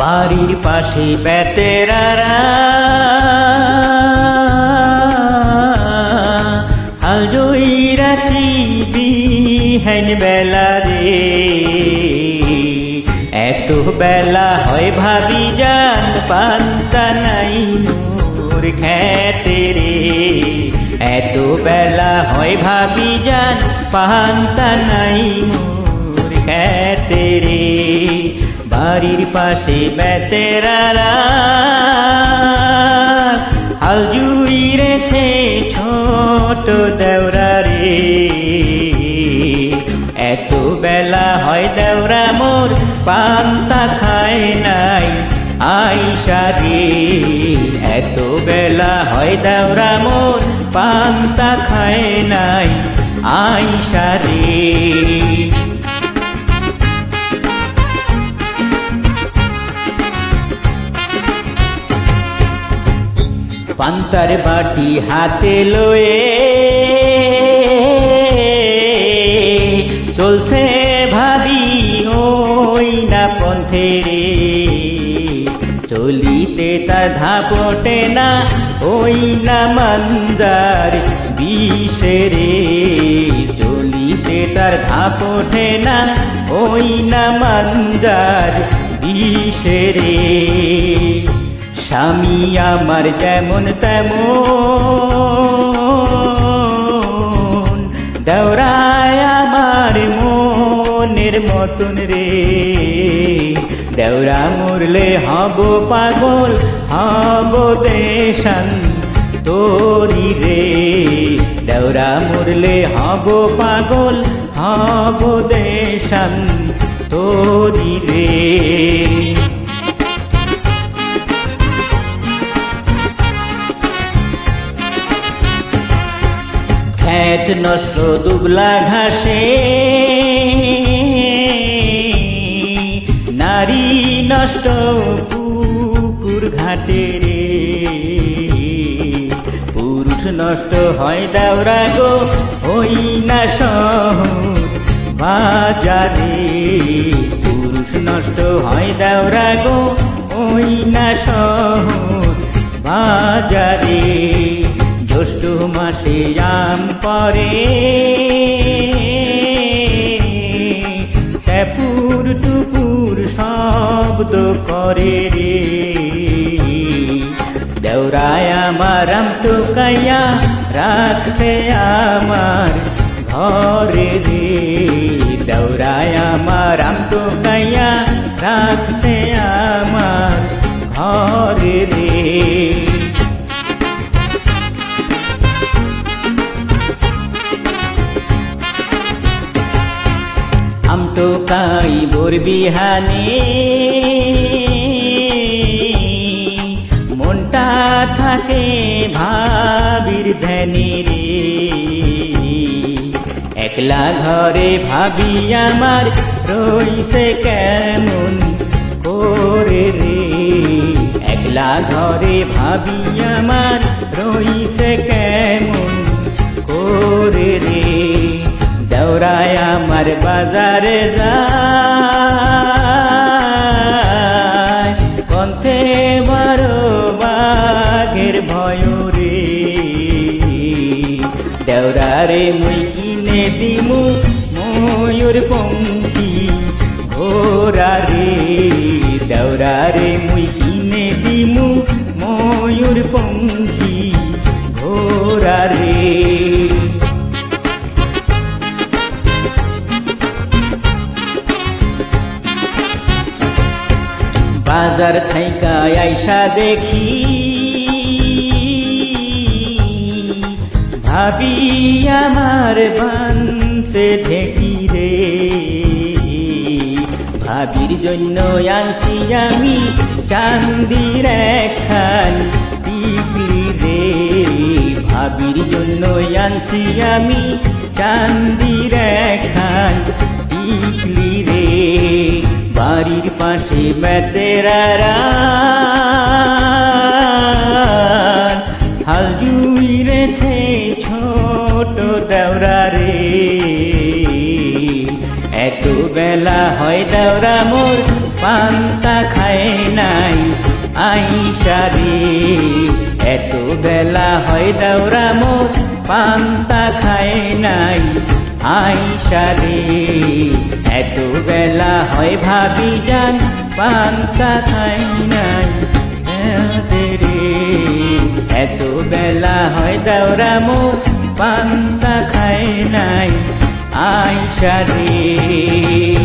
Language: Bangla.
বাড়ির পাশে বেতেরারা। হাজইরাছি বিহেন বেলা রে। এত বেলা হয় ভাবি যান পান্তা নাই মোর খেতে রে। এত বেলা হয় ভাবি যান পান্তা নাই মোর খেতে রে। বাড়ির পাশে বেতেরারা হাল জুইরেছে ছোট দেওরা রে এত বেলা হয় দেওরা মোর, পান্তা খায় নাই আইসা রে। এত বেলা হয় দেওরা মোর, পান্তা খায় নাই আইসা রে। পান্তার বাটি হাতে লয়ে চলছে ভাবি ওই না পন্থে রে। চলিতে তার ধাপটে না, ওই না মন্দার বিষে রে। চলিতে তার ধাপটে না, ওই না মন্দার বিষে রে। স্বামী আমার যেমন তেমন, দেওরায় আমার মনের মতন রে। দেওরা মরলে হব পাগল, হব দেশান তোরি রে। দেওরা মরলে হব পাগল, হব দেশান তোরি রে। নষ্ট দুবলা ঘাসে। নারী নষ্ট পুকুর ঘাটে রে। পুরুষ নষ্ট হয় দাওরা গো হই না বাজারে। পুরুষ নষ্ট হয় দাওরা গো, ওই না শহর আম পরে। ট্যাপুর টুপুর শব্দ করে রে। দেওরায় আমার আম তো কাইয়া রাখছে আমার ঘরে রে। দেওরায় আমার আমটো কাই বোর বিহানে। মনটা থাকে ভাবির ধ্যানে রে। একলা ঘরে ভাবি আমার রইছে কেমন করে রে। একলা ঘরে ভাবি আমার রইছে কেমন করে রে। দৌড়ায় আমার বাজারে যায়। কন্থে বারো বাঘের ভয় রে দেওরারে মুই কিনে দিমু ময়ূর পঙ্কি ঘোরা রে দেওরারে মুই কিনে দিমু ময়ূর পঙ্কি ঘোরা বাজার থাইকা আইসা দেখি। ভাবি, আমার বানসে ঢেকি রে। ভাবির জন্য আনছি আমি চান্দির একখান টিকলি রে। ভাবির জন্য আনছি আমি চান্দির একখান টিকলি রে। বাড়ির পাশে বেতেরারা হাল জুইরেছে ছোট দেওরা রে। এত বেলা হয় দেওরা মোর, পান্তা খায় আইসা রে। এত বেলা হয় দাওরা মোর পান্তা খায় নাই। আইসা রে, এত বেলা হয় ভাবি যান, পান্তা খায় নাই। রে, এত বেলা হয় দাওরা মোর, পান্তা খায় নাই। আইসা রে